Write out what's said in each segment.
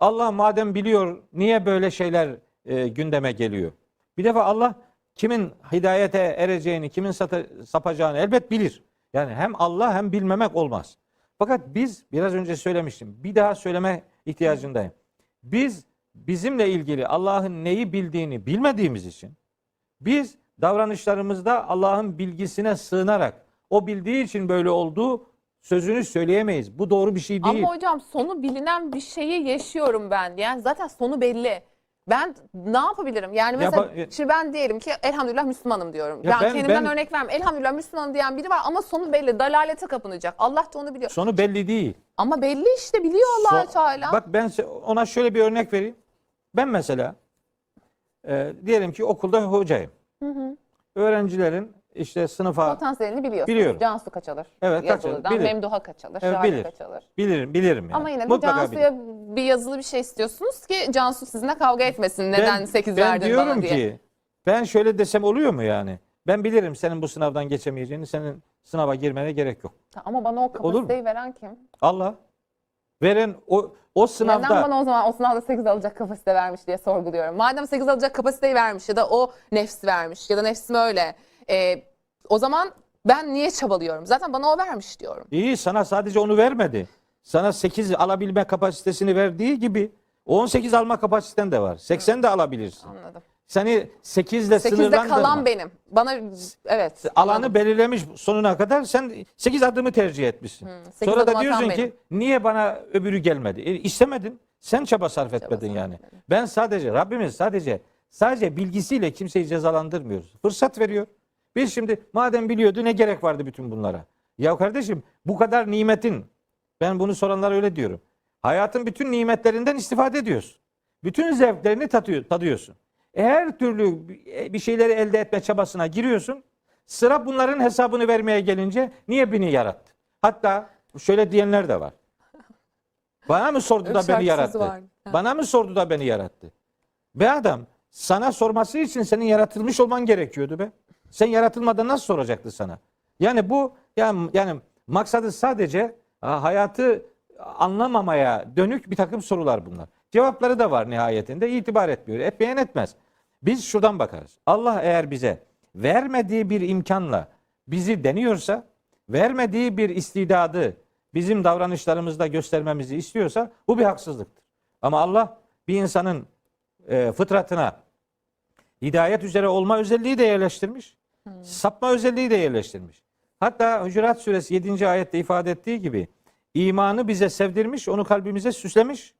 Allah madem biliyor niye böyle şeyler e, gündeme geliyor? Bir defa Allah kimin hidayete ereceğini, kimin sapacağını elbet bilir. Yani hem Allah hem bilmemek olmaz. Fakat biz biraz önce söylemiştim. Bir daha söyleme ihtiyacındayım. Biz bizimle ilgili Allah'ın neyi bildiğini bilmediğimiz için biz davranışlarımızda Allah'ın bilgisine sığınarak o bildiği için böyle olduğu sözünü söyleyemeyiz. Bu doğru bir şey değil. Ama hocam sonu bilinen bir şeyi yaşıyorum ben. Yani zaten sonu belli. Ben ne yapabilirim? Yani mesela Yapa- şimdi ben diyelim ki elhamdülillah Müslümanım diyorum. Ya ben, ben- kendimden ben- örnek vermem. Elhamdülillah Müslümanım diyen biri var ama sonu belli. Dalalete kapınacak. Allah da onu biliyor. Sonu belli değil. Ama belli işte biliyor allah Son- Teala. Bak ben se- ona şöyle bir örnek vereyim. Ben mesela e, diyelim ki okulda hocayım. Öğrencilerin işte sınıfa Potansiyelini biliyorsun. Biliyorum. Cansu kaç alır? Evet, kaç alır, Yazılıdan bilir. Memduha kaç alır? Evet, bilir. kaç alır? bilirim bilirim yani. Ama yine de Mutlaka. Cansu'ya bir yazılı bir şey istiyorsunuz ki Cansu sizinle kavga etmesin. Neden 8 ben verdin diyorum bana diye. ki ben şöyle desem oluyor mu yani? Ben bilirim senin bu sınavdan geçemeyeceğini, senin sınava girmene gerek yok. Ama bana o kapasiteyi veren kim? Allah veren o o sınavda Neden bana o zaman o sınavda 8 alacak kapasite vermiş diye sorguluyorum. Madem 8 alacak kapasiteyi vermiş ya da o nefsi vermiş ya da nefsim öyle. E, o zaman ben niye çabalıyorum? Zaten bana o vermiş diyorum. iyi sana sadece onu vermedi. Sana 8 alabilme kapasitesini verdiği gibi 18 alma kapasiten de var. 80 de alabilirsin. Anladım. Seni 8 ile 8'de sınırlandırma. kalan benim. Bana evet. Alanı belirlemiş sonuna kadar sen 8 adımı tercih etmişsin. sekiz Sonra da adım atan diyorsun ki niye bana öbürü gelmedi? E, istemedin. Sen çaba sarf etmedin sarf yani. Ben sadece Rabbimiz sadece sadece bilgisiyle kimseyi cezalandırmıyoruz. Fırsat veriyor. Biz şimdi madem biliyordu ne gerek vardı bütün bunlara? Ya kardeşim bu kadar nimetin ben bunu soranlara öyle diyorum. Hayatın bütün nimetlerinden istifade ediyorsun. Bütün zevklerini tatıyor, tadıyorsun. Her türlü bir şeyleri elde etme çabasına giriyorsun. Sıra bunların hesabını vermeye gelince niye beni yarattı? Hatta şöyle diyenler de var. Bana mı sordu da beni yarattı? var. Bana mı sordu da beni yarattı? Be adam sana sorması için senin yaratılmış olman gerekiyordu be. Sen yaratılmadan nasıl soracaktı sana? Yani bu yani, yani maksadı sadece ha, hayatı anlamamaya dönük bir takım sorular bunlar. Cevapları da var nihayetinde itibar etmiyor. Etmeyen etmez. Biz şuradan bakarız. Allah eğer bize vermediği bir imkanla bizi deniyorsa, vermediği bir istidadı bizim davranışlarımızda göstermemizi istiyorsa bu bir haksızlıktır. Ama Allah bir insanın e, fıtratına hidayet üzere olma özelliği de yerleştirmiş. Sapma özelliği de yerleştirmiş. Hatta Hucurat suresi 7. ayette ifade ettiği gibi imanı bize sevdirmiş, onu kalbimize süslemiş.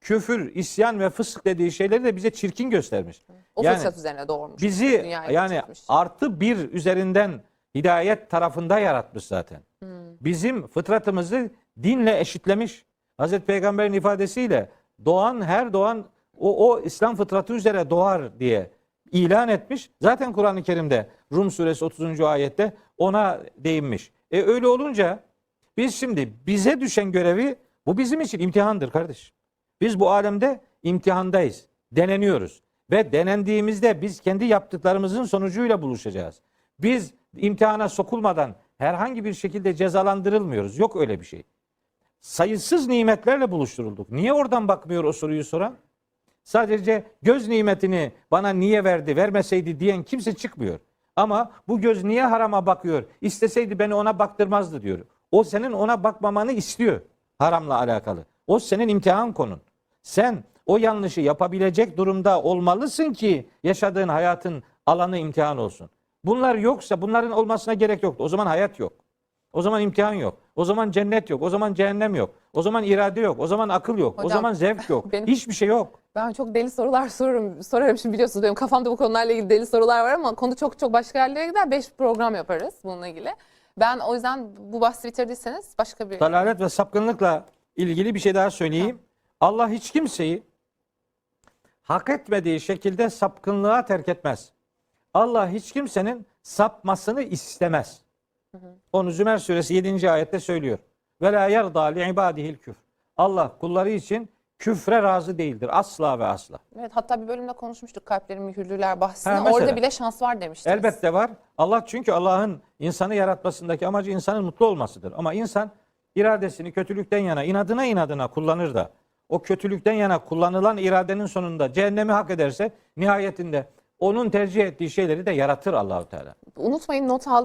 Küfür, isyan ve fısık dediği şeyleri de bize çirkin göstermiş. O Yani fırsat üzerine doğurmuş. Bizi yani getirmiş. artı bir üzerinden hidayet tarafında yaratmış zaten. Bizim fıtratımızı dinle eşitlemiş. Hazreti Peygamber'in ifadesiyle doğan her doğan o, o İslam fıtratı üzere doğar diye ilan etmiş. Zaten Kur'an-ı Kerim'de Rum suresi 30. ayette ona değinmiş. E öyle olunca biz şimdi bize düşen görevi bu bizim için imtihandır kardeş. Biz bu alemde imtihandayız. Deneniyoruz. Ve denendiğimizde biz kendi yaptıklarımızın sonucuyla buluşacağız. Biz imtihana sokulmadan herhangi bir şekilde cezalandırılmıyoruz. Yok öyle bir şey. Sayısız nimetlerle buluşturulduk. Niye oradan bakmıyor o soruyu soran? Sadece göz nimetini bana niye verdi, vermeseydi diyen kimse çıkmıyor. Ama bu göz niye harama bakıyor? İsteseydi beni ona baktırmazdı diyor. O senin ona bakmamanı istiyor haramla alakalı. O senin imtihan konun. Sen o yanlışı yapabilecek durumda olmalısın ki yaşadığın hayatın alanı imtihan olsun. Bunlar yoksa bunların olmasına gerek yok. O zaman hayat yok. O zaman imtihan yok. O zaman cennet yok. O zaman cehennem yok. O zaman irade yok. O zaman akıl yok. o Hocam, zaman zevk yok. benim- Hiçbir şey yok. Ben çok deli sorular sorurum. Sorarım şimdi biliyorsunuz benim kafamda bu konularla ilgili deli sorular var ama konu çok çok başka yerlere gider. Beş program yaparız bununla ilgili. Ben o yüzden bu bahsi bitirdiyseniz başka bir... Dalalet ve sapkınlıkla ilgili bir şey daha söyleyeyim. Allah hiç kimseyi hak etmediği şekilde sapkınlığa terk etmez. Allah hiç kimsenin sapmasını istemez. Onu Zümer suresi 7. ayette söylüyor. Ve la yerda li ibadihil küfr. Allah kulları için küfre razı değildir. Asla ve asla. Evet hatta bir bölümde konuşmuştuk kalplerin mühürlüler. Ha, mesela. Orada bile şans var demiştiniz. Elbette var. Allah çünkü Allah'ın insanı yaratmasındaki amacı insanın mutlu olmasıdır. Ama insan iradesini kötülükten yana inadına inadına kullanır da o kötülükten yana kullanılan iradenin sonunda cehennemi hak ederse nihayetinde onun tercih ettiği şeyleri de yaratır Allahu Teala. Unutmayın not al